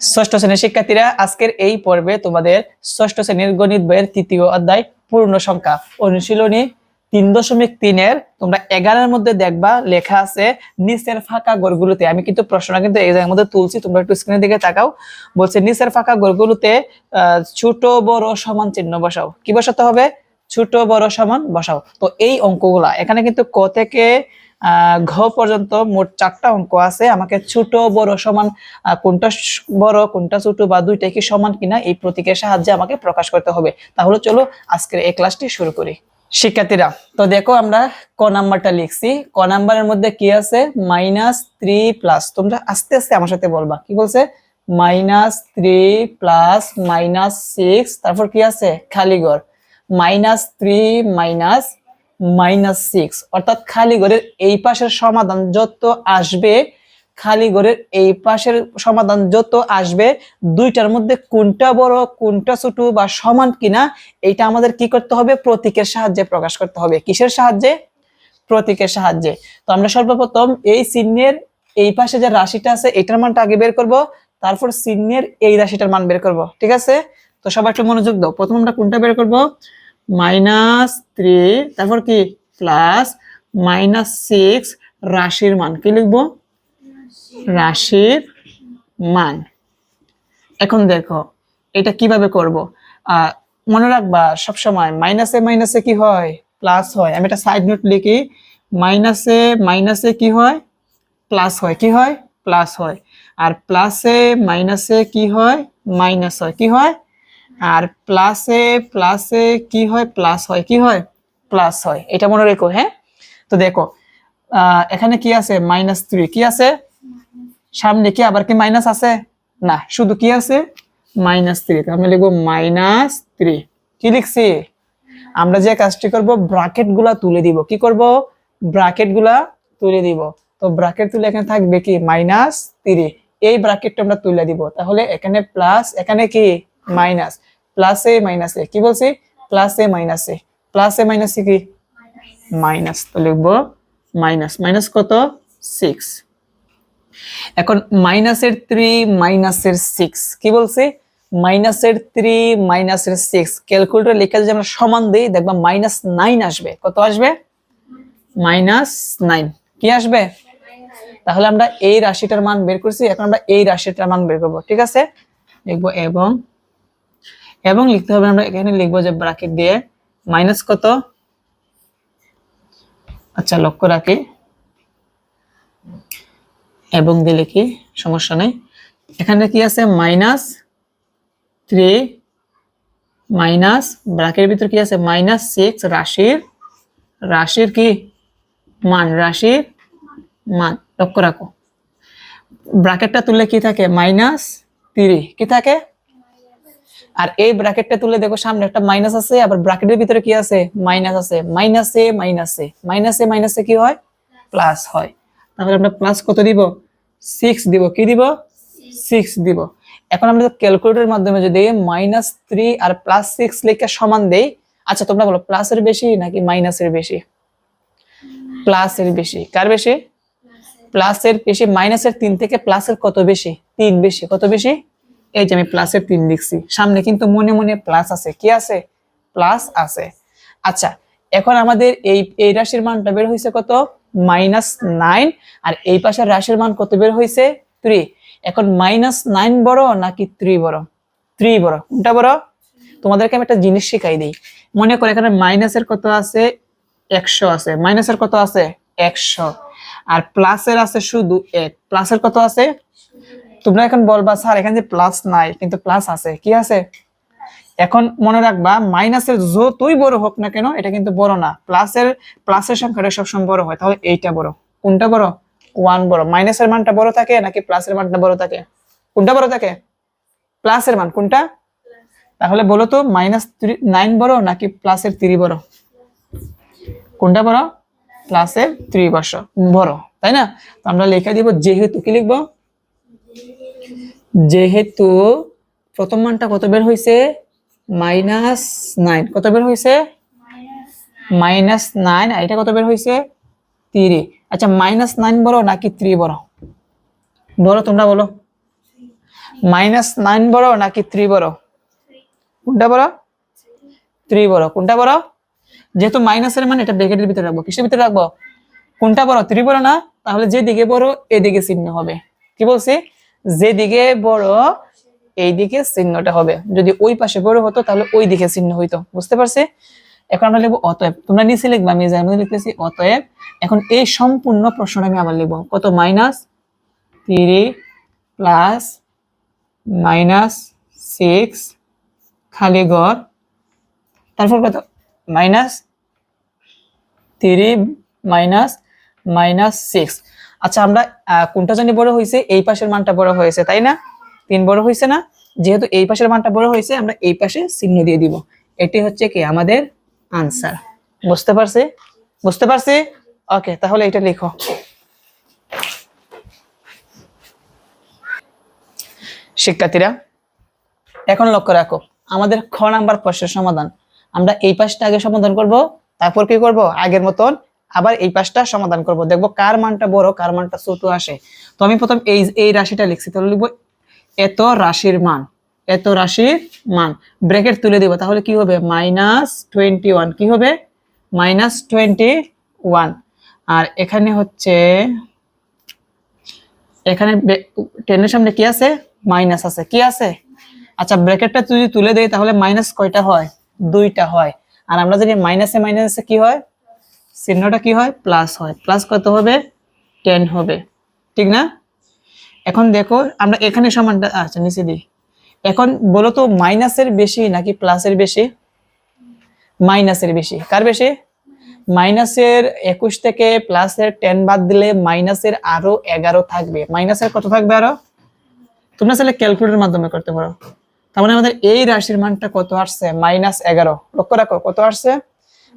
ষষ্ঠ শ্রেণির শিক্ষার্থীরা, আজকের এই পর্বে তোমাদের ষষ্ঠ শ্রেণির গণিত বইয়ের তৃতীয় অধ্যায় পূর্ণ সংখ্যা। অনুশীলনী তিন দশমিক তিনের, তোমরা এগারোর মধ্যে দেখবা, লেখা আছে, নিচের ফাঁকা গড়গুলোতে। আমি কিন্তু প্রশ্নটা কিন্তু এই জায়গার মধ্যে তুলছি, তোমরা একটু স্ক্রিনের দিকে তাকাও। বলছে, নিচের ফাঁকা গড়গুলোতে ছোট, বড়, সমান চিহ্ন বসাও। কি বসাতে হবে? ছোট, বড়, সমান বসাও। তো এই অঙ্কগুলা, এখানে কিন্তু ক থেকে ঘ পর্যন্ত মোট চারটা অঙ্ক আছে। আমাকে ছোট, বড় সমান কোনটা বড়, কোনটা ছোট বা দুইটা কি সমান কিনা এই প্রতীকের সাহায্যে আমাকে প্রকাশ করতে হবে। তাহলে চলো আজকের এই ক্লাসটি শুরু করি। শিক্ষার্থীরা, তো দেখো আমরা ক নাম্বারটা লিখছি। ক নাম্বারের মধ্যে কি আছে? Minus three plus. তোমরা আস্তে আস্তে আমার সাথে বলবা। কি বলছে? Minus three plus minus six. তারপর কি আছে? খালি ঘর। Minus three minus minus six অর্থাৎ খালি ঘরের এই পাশের সমাধান যত আসবে, খালি ঘরের এই পাশের সমাধান যত আসবে, দুইটার মধ্যে কোনটা বড়, কোনটা ছোট বা সমান কিনা, এইটা আমাদের কি করতে হবে? প্রতীকের সাহায্যে প্রকাশ করতে হবে। কিসের সাহায্যে? প্রতীকের সাহায্যে। তো আমরা সর্বপ্রথম এই চিহ্নের এই পাশে যে রাশিটা আছে, এটার মানটা আগে বের করব, তারপর চিহ্নের এই রাশিটার মান বের করব। ঠিক আছে? তো সবাই একটু মনোযোগ দাও। প্রথম আমরা কোনটা বের করব? মাইনাস থ্রি তারপর কি? প্লাস মাইনাস সিক্স রাশির মান। কি লিখব? রাশির মান। এখন দেখো, এটা কীভাবে করব? মনে রাখবা, সবসময় মাইনাসে মাইনাসে কি হয়? প্লাস হয়। আমি একটা সাইড নোট লিখি। মাইনাসে মাইনাসে কি হয়? প্লাস হয়। কি হয়? প্লাস হয়। আর প্লাসে মাইনাসে কি হয়? মাইনাস হয়। কি হয়? আর প্লাসে প্লাসে কি হয়? প্লাস হয়। কি হয়? প্লাস হয়। এটা মনে রেখো হ্যাঁ? তো দেখো এখানে কি আছে? মাইনাস থ্রি কি আছে? সামনে কি আবার কি মাইনাস আছে? না, শুধু কি আছে? মাইনাস থ্রি আমি লিখব মাইনাস থ্রি কি লিখছি? আমরা যে কাজটি করব ব্রাকেটগুলা তুলে দিব। কি করব? ব্রাকেটগুলা তুলে দিব। তো ব্রাকেট তুলে এখানে থাকবে কি? মাইনাস থ্রি এই ব্রাকেটটা আমরা তুলে দিব। তাহলে এখানে প্লাস এখানে কি? মাইনাস প্লাসে মাইনাসে কি বলছি? প্লাসে মাইনাসে প্লাসে মাইনাসে কি? মাইনাস তো লিখব। মাইনাস মাইনাস কত? সিক্স এখন মাইনাসের থ্রি মাইনাসের সিক্স কি বলছে? মাইনাসের থ্রি মাইনাসের সিক্স ক্যালকুলেটর লেখা যদি আমরা সমান দিই, দেখবা মাইনাস নাইন আসবে। কত আসবে? মাইনাস নাইন কি আসবে? তাহলে আমরা এই রাশিটার মান বের করছি। এখন আমরা এই রাশিটার মান বের করব। ঠিক আছে? লিখব এবং এবং লিখতে হবে আমরা এখানে লিখব যে ব্রাকেট দিয়ে মাইনাস কত? আচ্ছা লক্ষ্য রাখি। এবং দিলে কি? সমস্যা নেই। এখানে কি আছে? মাইনাস থ্রি মাইনাস ব্রাকের ভিতর কি আছে? মাইনাস সিক্স রাশির রাশির কি? মান, রাশির মান। লক্ষ্য রাখো। ব্রাকেটটা তুললে কি থাকে? মাইনাস থ্রি কি থাকে? আর এই ব্র্যাকেটটা তুলে দেখো সামনে একটা মাইনাস আছে আবার ব্র্যাকেটের ভিতরে কি আছে? মাইনাস আছে। মাইনাসে মাইনাসে মাইনাসে মাইনাসে কি হয়? প্লাস হয়। তাহলে আমরা প্লাস কত দিব? সিক্স দিব। কি দিব? সিক্স দিব। এখন আমরা ক্যালকুলেটরের মাধ্যমে যদি মাইনাস থ্রি আর প্লাস সিক্স লিখে সমান দেই আচ্ছা তোমরা বলো প্লাসের বেশি নাকি মাইনাসের বেশি? প্লাসের বেশি। কার বেশি? প্লাসের বেশি। মাইনাসের তিন থেকে প্লাসের কত বেশি? তিন বেশি। কত বেশি? এই যে আমি প্লাসের তিন লিখছি। সামনে কিন্তু মনে মনে প্লাস আছে। কি আছে? প্লাস আছে। আচ্ছা এখন আমাদের এই এই রাশির মানটা বের হয়েছে কত? মাইনাস নাইন আর এই পাশের রাশির মান কত বের হয়েছে থ্রি এখন মাইনাস নাইন বড় নাকি থ্রি বড়? থ্রি বড়। কোনটা বড়? তোমাদেরকে আমি একটা জিনিস শিখাই দিই। মনে করে এখানে মাইনাসের কত আছে? একশো আছে। মাইনাসের কত আছে? একশো। আর প্লাসের আছে শুধু এক। প্লাসের কত আছে? তোমরা এখন বলবা, স্যার, এখানে প্লাস নাই, কিন্তু প্লাস আছে। কি আছে? এখন মনে রাখবা মাইনাসের যতই বড় হোক না কেন, এটা কিন্তু বড় না। প্লাসের প্লাসের সংখ্যাটা সবসময় বড় হয়। তাহলে এইটা বড়। কোনটা বড়? ওয়ান বড়। মাইনাসের মানটা বড় থাকে, নাকি প্লাসের মানটা বড় থাকে? কোনটা বড় থাকে? প্লাসের মান কোনটা? তাহলে বলো তো মাইনাস নাইন বড়, নাকি প্লাসের থ্রি বড়? কোনটা বড়? প্লাসের থ্রি বর্ষ বড়, তাই না? তো আমরা লিখে দিব, যেহেতু কি লিখব? যেহেতু প্রথম মানটা কত বের হয়েছে মাইনাস নাইন। কত বের হয়েছে মাইনাস নাইন। আর এটা কত বের হয়েছে থ্রি আচ্ছা মাইনাস নাইন বড় নাকি থ্রি বড় বলো তোমরা বলো। মাইনাস নাইন বড় নাকি থ্রি বড় কোনটা বড় থ্রি বড় কোনটা বড় যেহেতু মাইনাসের মানে এটা ব্র্যাকেটের ভিতরে রাখব। কিসের ভিতরে রাখব? কোনটা বড় থ্রি বড় না? তাহলে যে দিকে বড় এদিকে চিহ্ন হবে। কি বলছি? যে দিকে বড় এই দিকে চিহ্নটা হবে। যদি ওই পাশে বড় হতো, তাহলে ওই দিকে চিহ্ন হইতো। বুঝতে পারছি? এখন আমরা লিখব অতএব। তোমরা নিচে লিখবা, আমি মধ্যে লিখতেছি অতএব। এখন এই সম্পূর্ণ প্রশ্নটা আমি আবার লিখব। কত? Minus three plus minus six খালি গড়। তারপর কত? Minus three minus minus six. আচ্ছা আমরা কোনটা জানি বড় হয়েছে এই পাশের মানটা বড় হয়েছে, তাই না? তিন বড় হয়েছে না? যেহেতু এই পাশের মানটা বড় হয়েছে আমরা এই পাশে চিহ্ন দিয়ে দিব। এটি হচ্ছে কি? আমাদের আনসার বুঝতে পারছি? বুঝতে পারছি? ওকে তাহলে এটা লিখো। শিক্ষার্থীরা, এখন লক্ষ্য রাখো, আমাদের খ নাম্বার প্রশ্নের সমাধান। আমরা এই পাশটা আগে সমাধান করব, তারপর কি করব? আগের মতন আবার এই পাশটা সমাধান করব। দেখব কার মানটা বড়, কার মানটা ছোট আসে। তো আমি প্রথম এই এই রাশিটা লিখছি, তাহলে লিখব এত রাশির মান, এত রাশির মান। ব্র্যাকেট তুলে দিব, তাহলে কি হবে? Minus twenty one. কি হবে? Minus twenty one. আর এখানে হচ্ছে, এখানে টেনের সামনে কি আছে? মাইনাস আছে। কি আছে? আচ্ছা ব্র্যাকেটটা যদি তুলে দেই, তাহলে মাইনাস কয়টা হয়? দুইটা হয়। আর আমরা জানি মাইনাসে মাইনাসে কি হয়? চিহ্নটা কি হয়? প্লাস হয়। প্লাস কত হবে? টেন হবে। ঠিক না? এখন দেখো, আমরা এখানে সমানটা আচ্ছা নিচে দিই। এখন বলো তো মাইনাসের বেশি নাকি প্লাসের বেশি? মাইনাসের বেশি। কার বেশি? মাইনাসের একুশ থেকে প্লাসের টেন বাদ দিলে মাইনাসের আরও এগারো থাকবে। মাইনাসের কত থাকবে আরও? তোমরা চাইলে ক্যালকুলেটরের মাধ্যমে করতে পারো। তার মানে আমাদের এই রাশির মানটা কত আসছে? মাইনাস এগারো। লক্ষ্য রাখো, কত আসছে?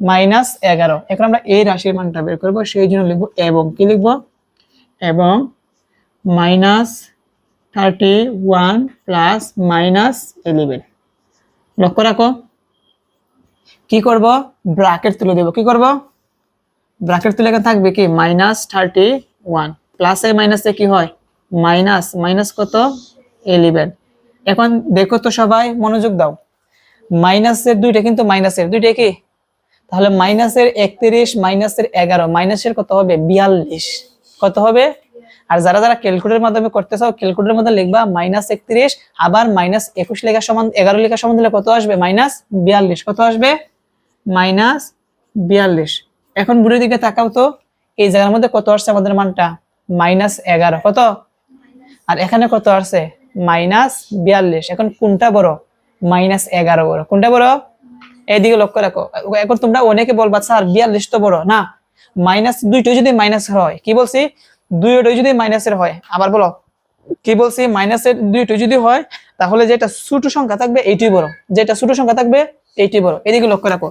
মাইনাস এগারো। এখন আমরা এই রাশির মানটা বের করব, সেই জন্য লিখব এবং। কি লিখব? এবং minus thirty one plus minus eleven. লক্ষ্য রাখো। কি করব? ব্র্যাকেট তুলে দেব। কি করব? ব্র্যাকেট তুলে এখানে থাকবে কি? Minus thirty one. প্লাসে মাইনাসে কি হয়? মাইনাস। মাইনাস কত? ইলেভেন। এখন দেখো তো সবাই, মনোযোগ দাও। মাইনাসের দুইটা কিন্তু মাইনাসের। দুইটা কি? তাহলে মাইনাসের একত্রিশ, মাইনাসের এগারো, মাইনাসের কত হবে? বিয়াল্লিশ। কত হবে? আর যারা যারা ক্যালকুলেটরের মাধ্যমে করতে চাও ক্যালকুলেটরের মধ্যে লিখবা মাইনাস একত্রিশ, আবার মাইনাস একুশ লেখা সমান, এগারো লেখা সমান দিলে কত আসবে? মাইনাস বিয়াল্লিশ। কত আসবে? মাইনাস বিয়াল্লিশ। এখন বুড়ির দিকে তাকাও তো, এই জায়গার মধ্যে কত আসছে আমাদের মানটা? মাইনাস এগারো। কত? আর এখানে কত আসছে? মাইনাস বিয়াল্লিশ। এখন কোনটা বড়? মাইনাস এগারো বড়। কোনটা বড়? এইদিকে লক্ষ্য রাখো। এখন তোমরা অনেকে বলবা, স্যার বিয়াল্লিশ তো বড়। না মাইনাস দুইটাই যদি মাইনাস হয়, কি বলছি? দুইটাই যদি মাইনাসের হয়, আবার বলো, কি বলছি? মাইনাসের দুইটাই যদি হয়, তাহলে যেটা ছোট সংখ্যা থাকবে এইটাই বড়। যেটা ছোট সংখ্যা থাকবে এইটাই বড়। এদিকে লক্ষ্য রাখো,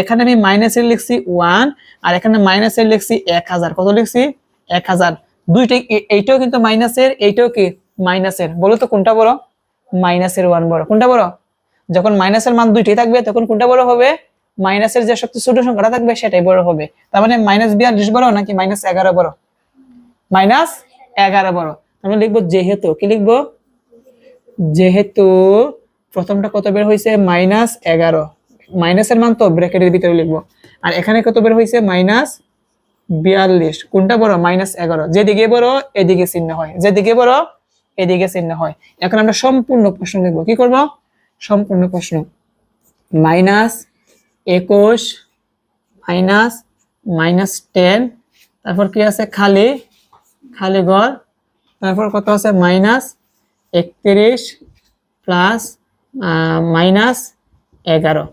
এখানে আমি মাইনাসের লিখছি ওয়ান আর এখানে মাইনাসের লিখছি এক হাজার। কত লিখছি? এক হাজার। দুইটাই এইটাও কিন্তু মাইনাসের এইটাও কি? মাইনাসের বলো তো কোনটা বড়? মাইনাসের ওয়ান বড়। কোনটা বড়? যখন মাইনাসের মান দুইটাই থাকবে, তখন কোনটা বড় হবে? মাইনাসের যে সবচেয়ে ছোট সংখ্যাটা থাকবে, সেটাই বড় হবে। তার মানে মাইনাস বিয়াল্লিশ বড় নাকি মাইনাস এগারো বড়? মাইনাস এগারো বড়। আমরা লিখব যেহেতু, কি লিখব? যেহেতু প্রথমটা কত বের হয়েছে মাইনাস এগারো। মাইনাসের মান তো ব্র্যাকেটের ভিতরে লিখব। আর এখানে কত বের হয়েছে মাইনাস বিয়াল্লিশ। কোনটা বড়? মাইনাস এগারো। যেদিকে বড়, এদিকে চিহ্ন হয়। যেদিকে বড়, এদিকে চিহ্ন হয়। এখন আমরা সম্পূর্ণ প্রশ্ন লিখব। কি করব? সম্পূর্ণ প্রশ্ন। মাইনাস একুশ, মাইনাস মাইনাস টেন, তারপর কি আছে? খালি খালি ঘর তারপর কত আছে? মাইনাস একত্রিশ প্লাস মাইনাস এগারো।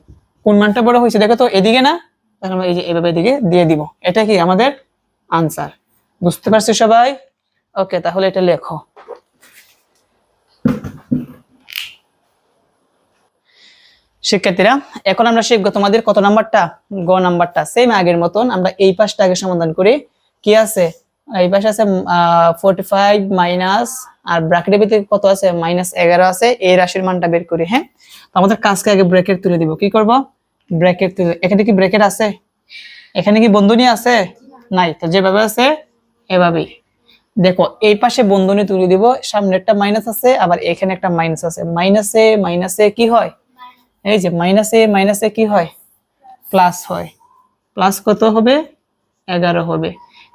কোন মানটা বড় হয়েছে? দেখো তো, এদিকে না? তাহলে আমরা এই যে এভাবে এদিকে দিয়ে দিব। এটা কি আমাদের আনসার? বুঝতে পারছি সবাই? ওকে, তাহলে এটা লেখো। শিক্ষার্থীরা, এখন আমরা শিখব তোমাদের কত নাম্বারটা? গ নাম্বারটা। সেম আগের মতন আমরা এই পাশটা আগে সমাধান করি। কি আছে? এই পাশে আছে ফোর্টি ফাইভ মাইনাস আর ব্র্যাকেটের ভিতরে কত আছে? মাইনাস এগারো আছে। এই রাশির মানটা বের করি হ্যাঁ? তো আমাদের কাজকে আগে ব্র্যাকেট তুলে দিব। কি করব? ব্র্যাকেট তুলে এখানে কি ব্র্যাকেট আছে? এখানে কি বন্ধনী আছে? নাই। তো যেভাবে আছে, এভাবেই। দেখো, এই পাশে বন্ধনী তুলে দিব। সামনে একটা মাইনাস আছে, আবার এখানে একটা মাইনাস আছে। মাইনাসে মাইনাসে কি হয়? এই যে মাইনাসে মাইনাসে কি হয়? প্লাস হয়। প্লাস কত হবে? এগারো হবে।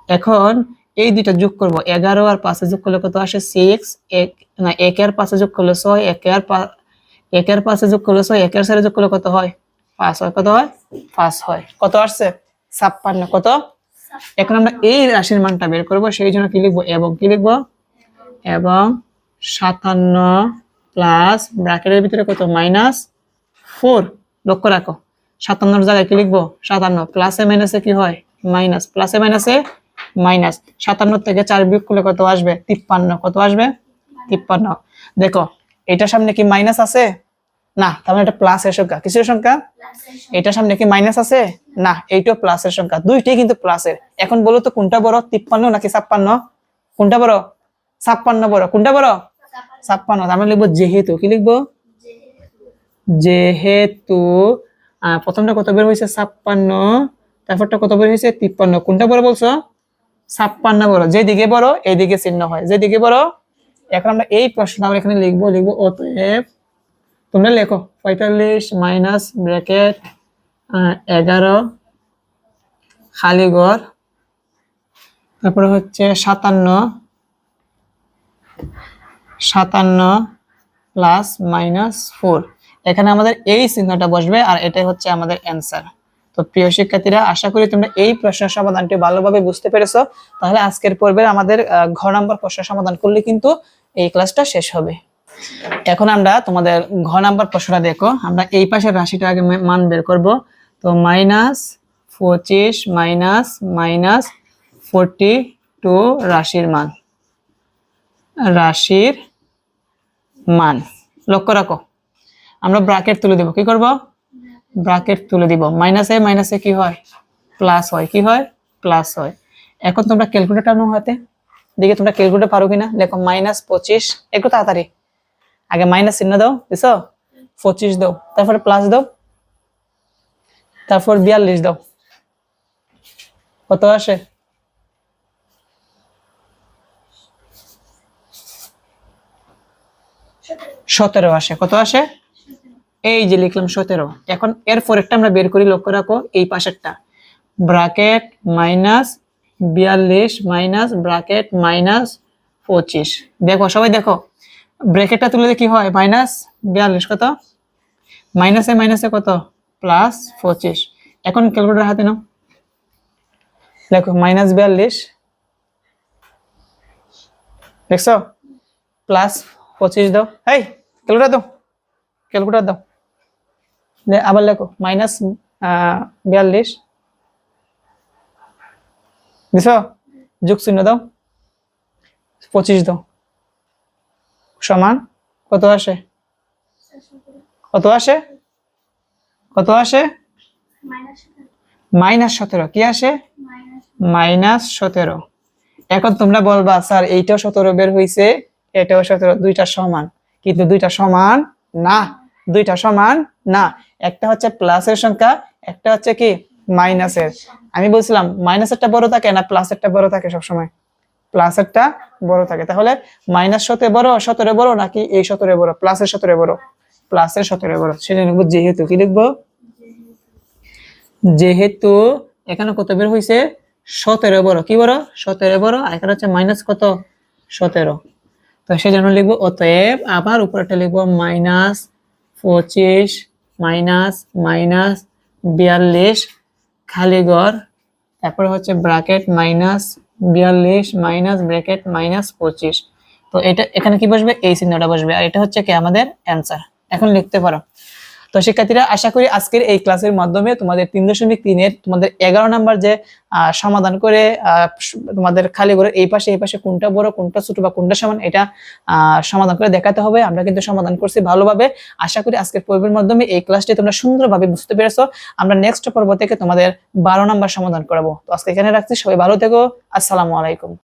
এখন এই দুইটা যোগ করব। এগারো আর পাঁচে যোগ করলে কত আসে? সিক্স এক, না, এক আর পাঁচে যোগ করলে ছয়, এক আর এক পাঁচে যোগ করলে ছয়, এক আর সাথে যোগ করলে কত হয়? পাঁচ হয়। কত হয়? পাঁচ হয়। কত আসছে? ছাপ্পান্ন। কত? এখন আমরা এই রাশির মানটা বের করব। সেই জন্য কি লিখব? এবং কি লিখব? এবং সাতান্ন প্লাস ব্র্যাকেটের ভিতরে কত? মাইনাস ফোর লক্ষ্য রাখো। সাতান্নর জায়গায় কি লিখব? সাতান্ন। প্লাসে মাইনাসে কি হয়? মাইনাস প্লাসে মাইনাসে মাইনাস সাতান্ন থেকে চার বিয়োগ করলে কত আসবে? তিপ্পান্ন। কত আসবে? তিপ্পান্ন। দেখো, এটার সামনে কি মাইনাস আছে? না, তার মানে এটা প্লাসের সংখ্যা। কিসের সংখ্যা? এটার সামনে কি মাইনাস আছে? না, এইটাও প্লাসের সংখ্যা। দুইটাই কিন্তু প্লাসের এখন বলো তো, কোনটা বড়? তিপ্পান্ন নাকি ছাপ্পান্ন? কোনটা বড়? ছাপ্পান্ন বড়। কোনটা বড়? ছাপ্পান্ন। আমরা লিখব যেহেতু। কি লিখব? যেহেতু প্রথমটা কত বের হয়েছে ছাপ্পান্ন, তারপরটা কত বের হয়েছে তিপ্পান্ন। কোনটা বড় বলছো? ছাপ্পান্ন বড়। যেদিকে বড় এইদিকে চিহ্ন হয়। যেদিকে বড়, এখন আমরা এই প্রশ্ন আমরা এখানে লিখব লিখব অতএব তোমরা লেখো। পঁয়তাল্লিশ মাইনাস ব্র্যাকেট এগারো, খালি ঘর। তারপরে হচ্ছে সাতান্ন। সাতান্ন প্লাস মাইনাস ফোর। এখানে আমাদের এই চিহ্নটা বসবে আর এটাই হচ্ছে আমাদের অ্যান্সার তো প্রিয় শিক্ষার্থীরা, আশা করি তোমরা এই প্রশ্নের সমাধানটি ভালোভাবে বুঝতে পেরেছ। তাহলে আজকের পর্বে আমাদের ঘ নাম্বার প্রশ্নের সমাধান করলে কিন্তু এই ক্লাসটা শেষ হবে। এখন আমরা তোমাদের ঘ নাম্বার প্রশ্নটা দেখো। আমরা এই পাশের রাশিটা আগে মান বের করব। তো মাইনাস পঁচিশ মাইনাস মাইনাস ফোরটি টু রাশির মান। রাশির মান। লক্ষ্য রাখো। আমরা ব্রাকেট তুলে দিব। কি করব? ব্রাকেট তুলে দিব। মাইনাসে মাইনাসে কি হয়? প্লাস হয় কি হয়? প্লাস হয় এখন তোমরা ক্যালকুলেটর নাও হাতে। দেখে তোমরা ক্যালকুলেটর পারো কিনা। দেখো মাইনাস পঁচিশ। একটু তাড়াতাড়ি। আগে মাইনাস চিহ্ন দাও, বুঝছ? পঁচিশ দাও। তারপরে প্লাস দাও। তারপর বিয়াল্লিশ দাও। কত আসে? সতেরো আসে। কত আসে? এই যে লিখলাম সতেরো, এখন এর পরেরটা আমরা বের করি, লক্ষ্য রাখো, এই পাশেরটা। ব্রাকেট মাইনাস বিয়াল্লিশ মাইনাস ব্রাকেট মাইনাস পঁচিশ। দেখো, সবাই দেখো, ব্র্যাকেটটা তুলে কি হয়? মাইনাস বিয়াল্লিশ কত? মাইনাসে মাইনাসে কত? প্লাস পঁচিশ। এখন ক্যালকুলেটার হাতে নাও। দেখো, মাইনাস বিয়াল্লিশ। দেখছ? প্লাস পঁচিশ দাও। এই, ক্যালকুলেটার দাও। ক্যালকুলেটার দাও। আবার লেখো, মাইনাস বিয়াল্লিশ। দিছ? যোগ চিহ্ন দাও। পঁচিশ দাও। সমান কত আসে? কত আসে? কত আসে? মাইনাস সতেরো। কি আসে? মাইনাস সতেরো। এখন তোমরা বলবা, স্যার, এইটাও সতেরো বের হয়েছে এটাও সতেরো, দুইটা সমান। কিন্তু দুইটা সমান না, দুইটা সমান না। একটা হচ্ছে প্লাসের সংখ্যা, একটা হচ্ছে কি মাইনাসের আমি বলছিলাম মাইনাসেরটা বড় থাকে না প্লাসেরটা বড় থাকে সবসময়? প্লাসেরটা বড় থাকে। তাহলে মাইনাস সতেরো বড় সতেরো বড় নাকি এই সতেরো বড়? প্লাসের সতেরো বড়। প্লাসের সতেরো বড়। সেটা লিখব যেহেতু। কি লিখব? যেহেতু এখানে কত বের হয়েছে সতেরো বড়। কি বড়? সতেরো বড়। আর এখানে হচ্ছে মাইনাস কত? সতেরো। তো সেই জন্য লিখব, অতএব আবার উপরেটা লিখব মাইনাস পঁচিশ মাইনাস মাইনাস, বিয়াল্লিশ খালি তারপরে হচ্ছে ব্র্যাকেট, মাইনাস, বিয়াল্লিশ, মাইনাস, ব্র্যাকেট, মাইনাস পঁচিশ। তো এটা, এখানে কি বসবে? এই চিহ্নটা বসবে। আর এটা হচ্ছে কি আমাদের অ্যান্সার এখন লিখতে পারো। তো শিক্ষার্থীরা, আশা করি আজকের এই ক্লাসের মাধ্যমে তোমাদের তিন দশমিক তিনের তোমাদের এগারো নাম্বার যে সমাধান করে তোমাদের খালি করে এই পাশে এই পাশে কোনটা বড়, কোনটা ছোট বা কোনটা সমান, এটা সমাধান করে দেখাতে হবে। আমরা কিন্তু সমাধান করছি ভালোভাবে। আশা করি আজকের পর্বের মাধ্যমে এই ক্লাসটি তোমরা সুন্দরভাবে বুঝতে পেরেছ। আমরা নেক্সট পর্ব থেকে তোমাদের বারো নাম্বার সমাধান করাবো। তো আজকে এখানে রাখছি। সবাই ভালো থেকো। আসসালামু আলাইকুম।